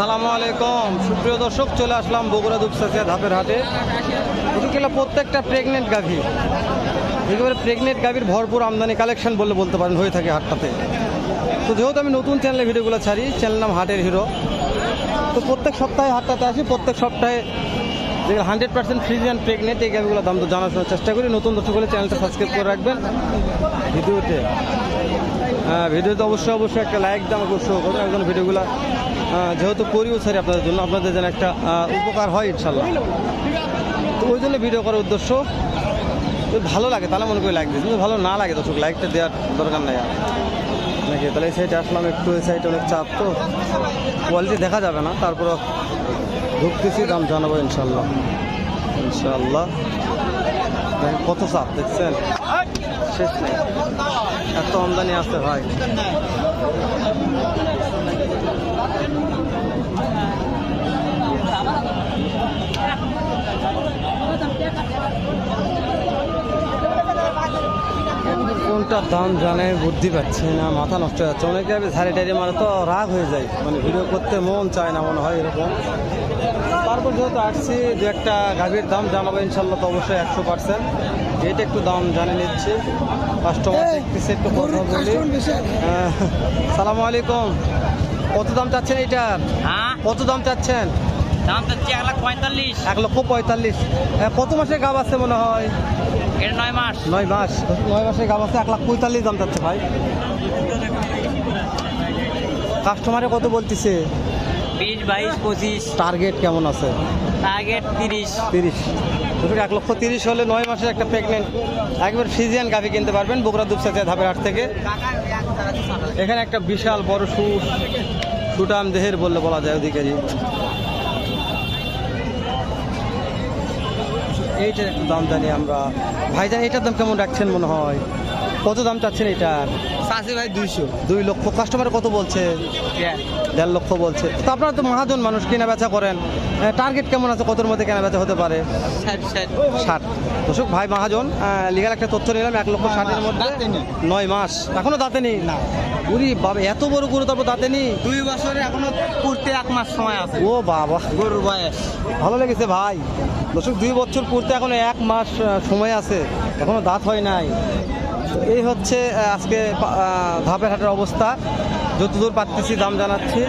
আসসালামু আলাইকুম। সুপ্রিয় দর্শক, চলে আসলাম বগুড়া দুপসাচিয়া ধাপের হাটে। হলো প্রত্যেকটা প্রেগনেন্ট গাভী। একেবারে প্রেগনেন্ট গাভীর ভরপুর আমদানি কালেকশন বলে বলতে পারেন, হয়ে থাকে হাটটাতে। তো যেহেতু আমি নতুন চ্যানেলে ভিডিওগুলো ছাড়ি চ্যানেল নাম হাটের হিরো তো প্রত্যেক সপ্তাহে হাটটাতে আসি, প্রত্যেক সপ্তাহে যেগুলো hundred percent freeze and pregnant এই গাভিগুলো দাম তো জানাশোনার চেষ্টা করি। নতুন দর্শক হলে চ্যানেলটা সাবস্ক্রাইব করে রাখবেন। ভিডিওতে হ্যাঁ ভিডিওতে অবশ্যই অবশ্যই একটা লাইক দাম অবশ্যই করবেন। একজন ভিডিওগুলো যেহেতু করিও স্যার আপনাদের জন্য, আপনাদের যেন একটা উপকার হয় ইনশাল্লাহ। তো ওই জন্য ভিডিও করার উদ্দেশ্য ভালো লাগে, তাহলে মনে করি লাইক দিই যদি ভালো না লাগে দর্শক লাইকটা দেওয়ার দরকার নাই আর। নাকি? তাহলে এই সাইডে আসলাম, একটু এই সাইডে অনেক চাপ, তো কোয়ালিটি দেখা যাবে না, তারপরও ঢুকতেছি, দাম জানাব ইনশাল্লাহ। ইনশাল্লাহ। কত চাপ, দেখছেন? শেষ নেই। এত আমদানি আছে ভাই। কোনটার দাম জানে বুদ্ধি পাচ্ছে না মাথা নষ্ট হয়ে যাচ্ছে। অনেকে আমি ঝাড়ি টাড়ি মারে তো রাগ হয়ে যায়। মানে ভিডিও করতে মন চায় না মনে হয় এরকম। তারপর যেহেতু আসছি দু একটা গাভীর দাম জানাব ইনশাল্লাহ তো অবশ্যই একশো পার্সেন্ট এটা একটু দাম জানে নিচ্ছি। কাস্টমার দেখতেছে একটু কথা বলি। আহ, সালামু আলাইকুম। কত দাম চাচ্ছেন এইটার? হ্যাঁ। কত দাম চাচ্ছেন? দাম চাচ্ছি এক লাখ পঁয়তাল্লিশ। এক লক্ষ পঁয়তাল্লিশ। আহ, কত মাসের গাব আছে মনে হয়? এটা নয় মাস। নয় মাস। নয় মাসের গাব আছে এক লাখ পঁয়তাল্লিশ দাম চাচ্ছে ভাই। কাস্টমারে কত বলতেছে? বিশ বাইশ পঁচিশ। টার্গেট কেমন আছে? টার্গেট তিরিশ। তিরিশ। এক লক্ষ তিরিশ হলে নয় মাসের একটা প্রেগনেন্ট একবার ফিজিয়ান গাভি কিনতে পারবেন বগুড়া দুপসাতে ধাপের হাট থেকে। এখানে একটা বিশাল বড় সুর সুটাম দেহের বললে বলা যায় অধিকারী এইটার একটু দাম জানি আমরা ভাইজান এটার দাম কেমন রাখছেন মনে হয়? কত দাম চাচ্ছেন এটার? চাষি ভাই দুইশো। দুই লক্ষ। কাস্টমার কত বলছে? দেড়। লক্ষ বলছে। তো আপনারা তো মহাজন মানুষ কেনা বেচা করেন। টার্গেট কেমন আছে? কতর মধ্যে কেনা বেচা হতে পারে? ষাট দর্শক ভাই মহাজন লিগাল একটা তথ্য নিলাম এক লক্ষ ষাটের মধ্যে নয় মাস। এখনও দাঁতে নেই? না। উরি বাবা এত বড় গরু তারপর দাঁতে নেই? দুই বছরে এখনও পড়তে এক মাস সময় আছে। ও বাবা। গরুর বয়স। ভালো লেগেছে ভাই। দর্শক দুই বছর পূর্তে এখনও এক মাস সময় আছে। এখনও দাঁত হয় নাই। তো এই হচ্ছে আজকে ধাপের হাটের অবস্থা। যতদূর পাচ্ছি দাম জানাচ্ছি।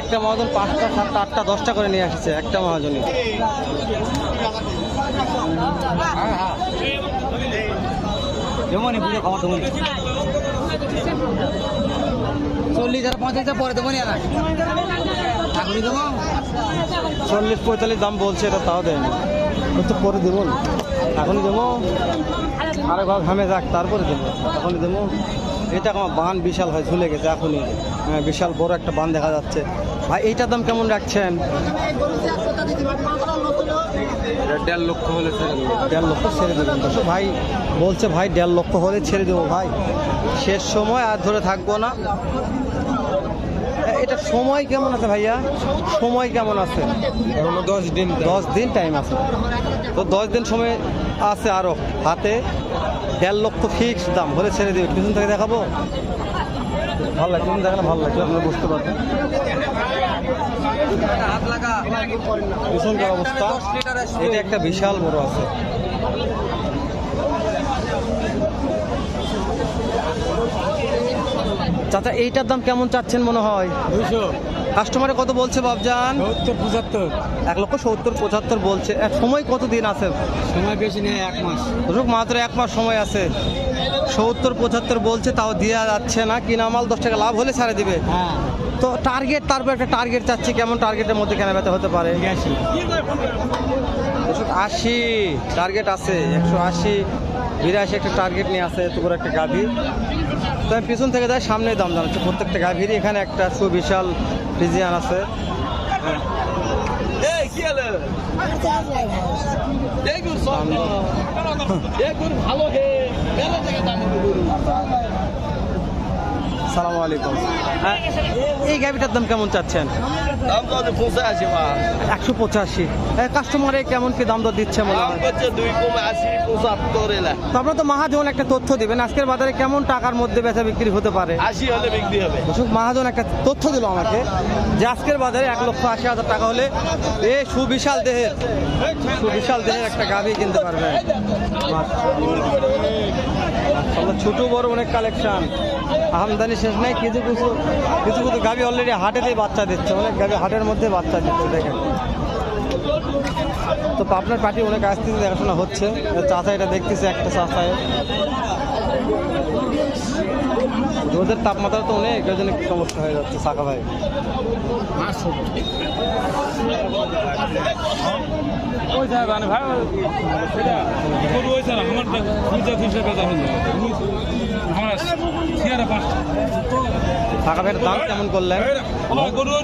একটা মহাজন পাঁচটা সাতটা আটটা দশটা করে নিয়ে আসছে একটা মহাজনই। যেমনই বুঝে খাওয়া দেবো চল্লিশ হাজার পঞ্চাশ হাজার পরে দেবো নি এখনই দেবো? চল্লিশ পঁয়তাল্লিশ দাম বলছে এটা তাও দেয়নি। তো পরে দেবো এখনই দেবো। আরে ঘর ঘামে যাক তারপরে দেবো। এখনই দেবো। এটা আমার বান বিশাল হয় ঝুলে গেছে এখনই। হ্যাঁ, বিশাল বড় একটা বান দেখা যাচ্ছে। ভাই এইটার দাম কেমন রাখছেন? দেড় লক্ষ হলে দেড় লক্ষ ছেড়ে দেবেন। দর্শক ভাই বলছে ভাই দেড় লক্ষ হলে ছেড়ে দেবো ভাই। শেষ সময় আর ধরে থাকব না। এটা সময় কেমন আছে ভাইয়া? সময় কেমন আছে? এখনও দশ দিন দশ দিন টাইম আছে। তো দশ দিন সময় আছে আরও হাতে দেড় লক্ষ ফিক্স দাম হলে ছেড়ে দেবে পিছন থেকে দেখাবো? ভালো লাগছে দেখালে ভালো লাগছে আপনারা বুঝতে পারবেন হাত অবস্থা এটা একটা বিশাল বড় আছে চাচা এইটার দাম কেমন চাচ্ছেন মনে হয়? দুইশো। কাস্টমারে কত বলছে বাবজান? সত্তর পঁচাত্তর। এক লক্ষ সত্তর পঁচাত্তর বলছে। এক সময় কত দিন আছে? সময় বেশি নেই এক মাস। মাত্র এক মাস সময় আছে। সত্তর পঁচাত্তর বলছে তাও দেওয়া যাচ্ছে না। কিনা মাল দশ টাকা লাভ হলে ছাড়ে দিবে। হ্যাঁ। তো টার্গেট তারপর একটা টার্গেট চাচ্ছি কেমন টার্গেটের মধ্যে কেনা বেচা হতে পারে? একশো আশি টার্গেট আছে একশো আশি বিরাশি একটা টার্গেট নিয়ে আছে বড় একটা গাভী। তো আমি পিছন থেকে যাই সামনে দাম জানাচ্ছি প্রত্যেকটা গাভীরই এখানে একটা সুবিশাল ফ্রিজিয়ান আছে। সালাম আলাইকুম। হ্যাঁ, এই গাভিটার দাম কেমন চাচ্ছেন? দাম পঁচাশি একশো পঁচাশি। কাস্টমারে কেমন কি দাম দর দিচ্ছে মনে হয়? দুই কমে আশি পঁচাত্তর এলা। তো আপনারা তো মহাজন একটা তথ্য দিবেন আজকের বাজারে কেমন টাকার মধ্যে বেচা বিক্রি হতে পারে? আশি হলে বিক্রি হবে। মহাজন একটা তথ্য দিল আমাকে যে আজকের বাজারে এক লক্ষ আশি হাজার টাকা হলে এ সুবিশাল দেহের সুবিশাল দেহের একটা গাভি কিনতে পারবেন। ছোট বড় অনেক কালেকশন আমদানি শেষ নাই, কিছু কিছু কিছু কিছু গাভি অলরেডি হাটেতেই বাচ্চা দিচ্ছে, অনেক গাভি হাটের মধ্যে বাচ্চা দিচ্ছে, দেখেন। তো আপনার পার্টি অনেক আসতে দেখাশোনা হচ্ছে চাচা এটা দেখতেছে, একটা চাচায়। রোদের তাপমাত্রা তো অনেক ওই জন্য সমস্যা হয়ে যাচ্ছে শাখা ভাই। সাহেব ভাই টাকা ভাইয়ের দাম কেমন করলেন?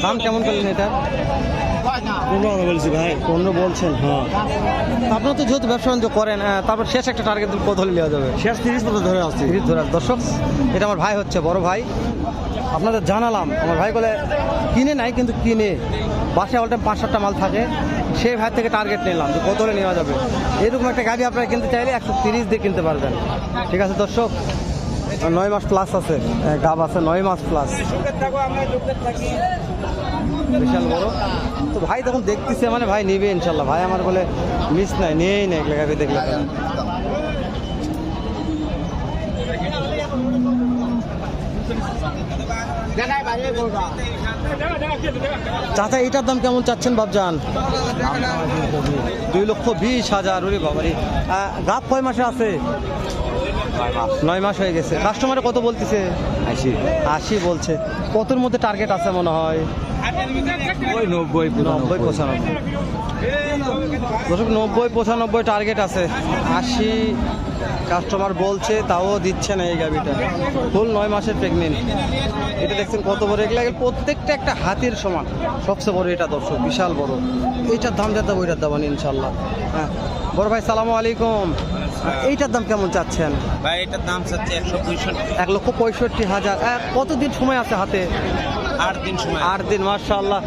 দাম কেমন করলেন এটা? পনেরো বলছি ভাই পনেরো বলছেন হ্যাঁ। আপনারা তো যেহেতু ব্যবসা বাণিজ্য করেন তারপর শেষ একটা টার্গেট কত হলে নেওয়া যাবে? শেষ তিরিশ ধরে আসছি তিরিশ ধরে। দর্শক এটা আমার ভাই হচ্ছে বড় ভাই। আপনাদের জানালাম আমার ভাই বলে কিনে নাই কিন্তু কিনে। বাসায় অল টাইম পাঁচ সাতটা মাল থাকে। সেই ভাই থেকে টার্গেট নিলাম যে কত হলে নেওয়া যাবে। এরকম একটা গাড়ি আপনারা কিনতে চাইলে একশো তিরিশ দিয়ে কিনতে পারবেন। ঠিক আছে দর্শক? নয় মাস প্লাস আছে। আহ, গাব আছে নয় মাস প্লাস বিশাল বড়। তো ভাই তখন দেখতেছে মানে ভাই নিবে ইনশাল্লাহ। ভাই আমার বলে মিস নাই নেই এগুলো গাভি দেখলে চাচা এটার দাম কেমন চাচ্ছেন বাবজান দুই লক্ষ বিশ হাজার ওরে বাবারি। গাপ কয় মাসে আছে? নয় মাস। হয়ে গেছে। কাস্টমারে কত বলতেছে? আশি। আশি বলছে। কতর মধ্যে টার্গেট আছে মনে হয়? ওই নব্বই নব্বই পঁচানব্বই। দর্শক নব্বই পঁচানব্বই টার্গেট আছে। আশি কাস্টমার বলছে তাও দিচ্ছে না এই গাড়িটা। ফুল নয় মাসের প্রেগনেন্ট এটা দেখছেন কত বড়? এগুলো এগুলো প্রত্যেকটা একটা হাতির সমান। সবচেয়ে বড় এটা দর্শক বিশাল বড়। এইটার দাম যাতে ওইটার দাম ইনশাল্লাহ। হ্যাঁ। বড় ভাই সালামু আলাইকুম। এইটার দাম কেমন চাচ্ছেন? ভাই এটার দাম চাচ্ছে একশো পঁয়ষট্টি। এক লক্ষ পঁয়ষট্টি হাজার। কতদিন সময় আছে হাতে? আট দিন সময় আট দিন মার্শাল্লাহ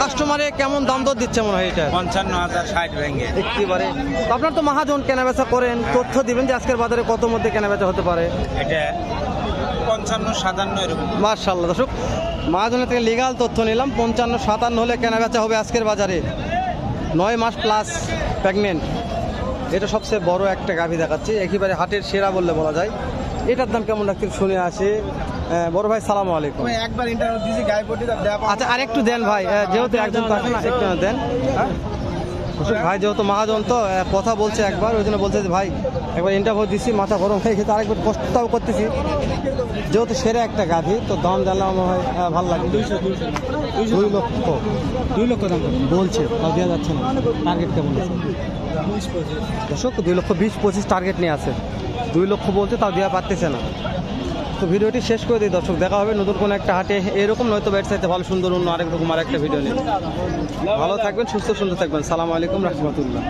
কাস্টমারে কেমন দাম দর দিচ্ছে মনে হয় এটা? পঞ্চান্ন হাজার ষাট ভেঙে একেবারে। আপনার তো মহাজন কেনাবেচা করেন। তথ্য দিবেন যে আজকের বাজারে কত মধ্যে কেনাবেচা হতে পারে। এটা পঞ্চান্ন সাতান্ন এরকম। মার্শাল্লাহ দর্শক মহাজনের থেকে লিগাল তথ্য নিলাম। পঞ্চান্ন সাতান্ন হলে কেনাবেচা হবে আজকের বাজারে। নয় মাস প্লাস প্রেগনেন্ট এটা সবচেয়ে বড় একটা গাভী দেখাচ্ছি একেবারে হাটের সেরা বললে বলা যায়। এটার দাম কেমন রাখতে শুনে আসে। বড় ভাই সালাম আলাইকুম। একবার ইন্টারভিউ দিয়েছি গায়ে আচ্ছা আরেকটু দেন ভাই যেহেতু একজন থাকে না একটু দেন। হ্যাঁ? ভাই যেহেতু মহাজন তো কথা বলছে একবার ওই জন্য বলছে যে ভাই একবার ইন্টারভিউ দিচ্ছি মাথা গরম হয়ে গেছে আরেকবার কষ্টটাও করতেছি। যেহেতু সেরা একটা গাধি তো দাম জানলে আমার হয় ভালো লাগে। দুইশো দুই লক্ষ। দুই লক্ষ দাম। বলছে তাও দেওয়া যাচ্ছে না। টার্গেট কেমন আছে? দর্শক দুই লক্ষ বিশ পঁচিশ টার্গেট নিয়ে আছে। দুই লক্ষ বলছে তাও দেওয়া পারতেছে না। তো ভিডিওটি শেষ করে দিই, দর্শক। দেখা হবে নতুন কোনো একটা হাটে। এরকম নয়তো ব্যাট চাইতে ভালো সুন্দর অন্য আরেক রকম আর একটা ভিডিও নিয়ে। ভালো থাকবেন, সুস্থ, সুন্দর থাকবেন। সালাম আলাইকুম, রহমতুল্লাহ।